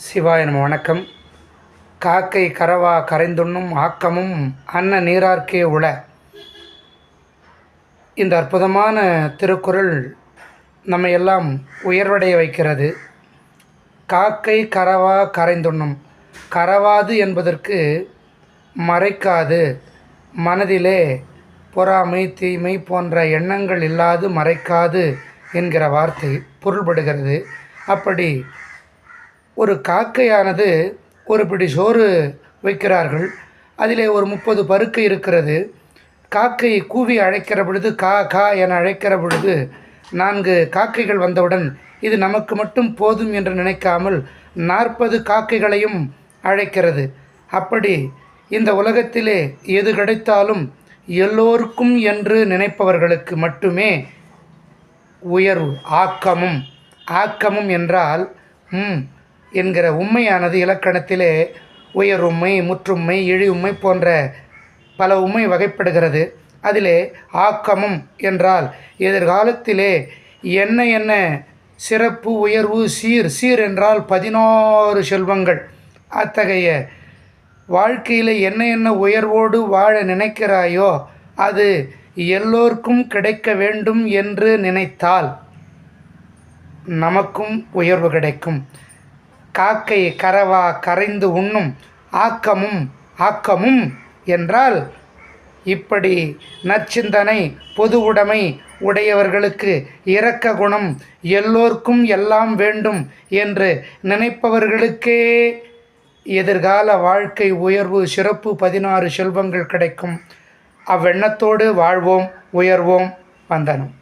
சிவாய நம்ம வணக்கம். காக்கை கரவா கரைந்துண்ணும் ஆக்கமும் அன்ன நீரார்க்கே உள. இந்த அற்புதமான திருக்குறள் நம்ம எல்லாம் உயர்வடைய வைக்கிறது. காக்கை கரவா கரைந்துண்ணும். கரவாது என்பதற்கு மறைக்காது. மனதிலே பொறாமை தீமை போன்ற எண்ணங்கள் இல்லாது மறைக்காது என்கிற வார்த்தை பொருள்படுகிறது. அப்படி ஒரு காக்கையானது ஒரு பிடி சோறு வைக்கிறார்கள். அதிலே ஒரு முப்பது பருக்கு இருக்கிறது. காக்கை கூவி அழைக்கிற பொழுது கா கா என அழைக்கிற பொழுது நான்கு காக்கைகள் வந்தவுடன் இது நமக்கு மட்டும் போதும் என்று நினைக்காமல் நாற்பது காக்கைகளையும் அழைக்கிறது. அப்படி இந்த உலகத்திலே எது கிடைத்தாலும் எல்லோருக்கும் என்று நினைப்பவர்களுக்கு மட்டுமே உயர்வு ஆக்கமும் ஆக்கமும் என்றால் ம் என்கிற உண்மையானது இலக்கணத்திலே உயருமை முற்றுமை இழி உண்மை போன்ற பல உண்மை வகைப்படுகிறது. அதிலே ஆக்கமும் என்றால் எதிர்காலத்திலே என்ன என்ன சிறப்பு உயர்வு சீர் சீர் என்றால் பதினாறு செல்வங்கள். அத்தகைய வாழ்க்கையில் என்ன என்ன உயர்வோடு வாழ நினைக்கிறாயோ அது எல்லோருக்கும் கிடைக்க வேண்டும் என்று நினைத்தால் நமக்கும் உயர்வு கிடைக்கும். காக்கை கரவா கரைந்து உண்ணும் ஆக்கமும் ஆக்கமும் என்றால் இப்படி நச்சிந்தனை பொது உடைமை உடையவர்களுக்கு இரக்க குணம் எல்லோர்க்கும் எல்லாம் வேண்டும் என்று நினைப்பவர்களுக்கே எதிர்கால வாழ்க்கை உயர்வு சிறப்பு பதினாறு செல்வங்கள் கிடைக்கும். அவ்வெண்ணத்தோடு வாழ்வோம் உயர்வோம் வந்தனம்.